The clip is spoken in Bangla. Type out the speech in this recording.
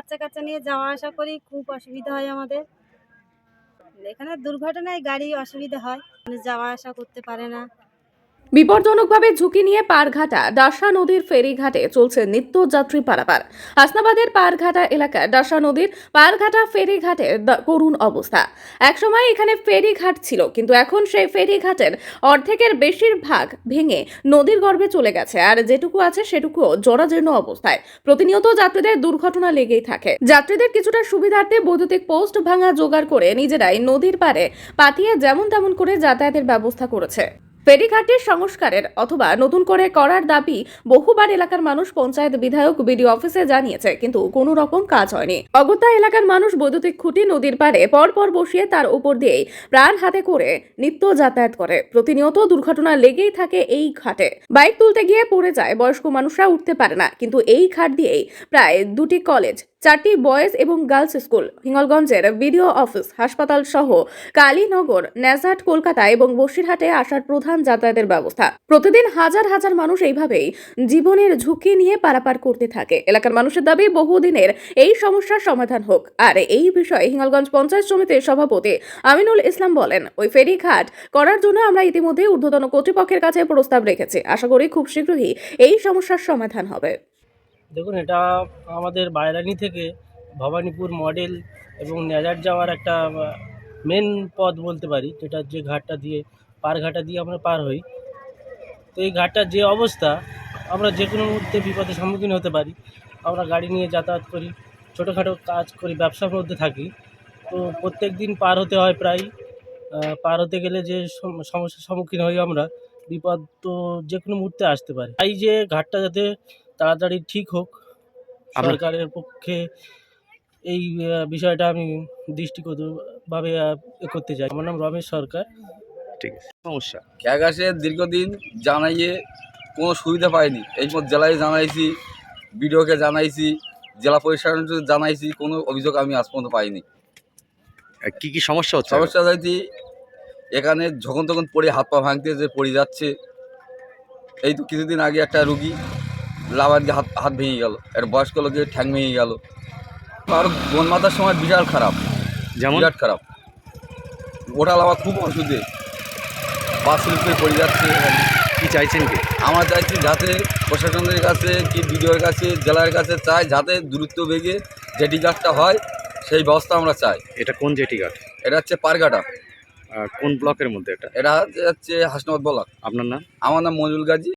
বাচ্চা কাচ্চা নিয়ে যাওয়া আসা করি, খুব অসুবিধা হয় আমাদের। এখানে দুর্ঘটনায় গাড়ি অসুবিধা হয় মানে যাওয়া আসা করতে পারে না। বিপজ্জনকভাবে ঝুঁকি নিয়ে পারঘাটা ডাসা নদীর ফেরিঘাটে চলছে নিত্য যাত্রী পারাপার। হাসনাবাদের পারঘাটা এলাকার ডাসা নদীর পারঘাটা ফেরিঘাটের দ- করুণ অবস্থা। একসময় এখানে ফেরিঘাট ছিল, কিন্তু এখন সেই ফেরিঘাটের অর্ধেকের বেশিরভাগ ভেঙে নদীর গর্ভে চলে গেছে, আর যেটুকু আছে সেটুকুও জরাজীর্ণ অবস্থায়। প্রতিনিয়ত যাত্রীদের দুর্ঘটনা লেগেই থাকে। যাত্রীদের কিছুটা সুবিধার্থে বৈদ্যুতিক পোস্ট ভাঙা জোগাড় করে নিজেরাই নদীর পারে পাতিয়ে যেমন তেমন করে যাতায়াতের ব্যবস্থা করেছে। ফেরিঘাটের সংস্কারের অথবা নতুন করে করার দাবি বহুবার এলাকার মানুষ পঞ্চায়েত বিধায়ক, বিডিও অফিসে জানিয়েছে, কিন্তু কোনো রকম কাজ হয়নি। অগত্যা এলাকার মানুষ বৈদ্যুতিক খুঁটি নদীর পাড়ে পর পর বসিয়ে তার উপর দিয়েই প্রাণ হাতে করে নিত্য যাতায়াত করে। প্রতিনিয়ত দুর্ঘটনা লেগেই থাকে এই ঘাটে। বাইক তুলতে গিয়ে পড়ে যায় বয়স্ক মানুষরা, উঠতে পারে না। কিন্তু এই ঘাট দিয়েই প্রায় দুটি কলেজ চারটি বয়েজ এবং গার্লস স্কুল, হিঙ্গলগঞ্জের বিডিও অফিস, হাসপাতাল সহ কালীনগর নেজাট কলকাতা এবং বসিরহাটে আসার প্রধান যাতায়াতের ব্যবস্থা। প্রতিদিন হাজার হাজার মানুষ এইভাবেই জীবনের ঝুঁকি নিয়ে পারাপার করতে থাকে। এলাকার মানুষের দাবি, বহুদিনের এই সমস্যার সমাধান হোক। আর এই বিষয়ে হিঙ্গলগঞ্জ পঞ্চায়েত সমিতির সভাপতি আমিনুল ইসলাম বলেন, ওই ফেরিঘাট করার জন্য আমরা ইতিমধ্যে ঊর্ধ্বতন কর্তৃপক্ষের কাছে প্রস্তাব রেখেছি। আশা করি খুব শীঘ্রই এই সমস্যার সমাধান হবে। দেখুন, এটা আমাদের বাইরানি থেকে ভবানীপুর মডেল এবং নেজার যাওয়ার একটা মেন পথ বলতে পারি, যেটা যে ঘাটটা দিয়ে, পার ঘাটা দিয়ে আমরা পার হই। তো এই ঘাটটার যে অবস্থা, আমরা যে কোনো মুহূর্তে বিপদের সম্মুখীন হতে পারি। আমরা গাড়ি নিয়ে যাতায়াত করি, ছোটোখাটো কাজ করি, ব্যবসার মধ্যে থাকি। তো প্রত্যেক দিন পার হতে হয় প্রায় পার হতে গেলে যে সম- সমস্যার সম্মুখীন হই আমরা, বিপদ তো যে কোনো মুহূর্তে আসতে পারে। তাই যে ঘাটটা যাতে তাড়াতাড়ি ঠিক হোক সরকারের পক্ষে এই বিষয়টা আমি দৃষ্টিগতভাবে এ করতে চাই। আমার নাম রমেশ সরকার। ঠিক আছে। সমস্যা। ক্যাগাসে দীর্ঘদিন জানাইয়ে কোনো সুবিধা পাইনি। এই পর জেলায় জানাইছি বিডিওকে জানাইছি জেলা পরিষদকে জানাইছি কোনো অভিযোগ আমি আজ পর্যন্ত পাইনি। কি কি সমস্যা হচ্ছে? সমস্যা যাইতি এখানে যখন তখন পড়ে হাত পা ভাঙতে যে পড়ে যাচ্ছে। এই তো কিছুদিন আগে একটা রুগী লাভার দিয়ে হাত হাত ভেঙে গেল এর বয়স্ক লোকের ঠ্যাং ভেঙে গেল। আর বন মাতার সময় বিশাল খারাপ বিরাট খারাপ। ওটা লাভা খুব অসুবিধে পা স্লিপ পড়ে যাচ্ছে। কি চাইছেন কি? আমরা চাইছি যাতে প্রশাসনের কাছে কি বিডিওর কাছে জেলার কাছে চাই যাতে দূরত্ব বেগে জেটি কার্ডটা হয় সেই ব্যবস্থা আমরা চাই। এটা কোন জেটি ঘাট? এটা হচ্ছে পারগাটা কোন ব্লকের মধ্যে এটা? এটা হচ্ছে- হচ্ছে হাসনাবাদ ব্লক। আপনার নাম? আমার নাম মঞ্জুল গাজী।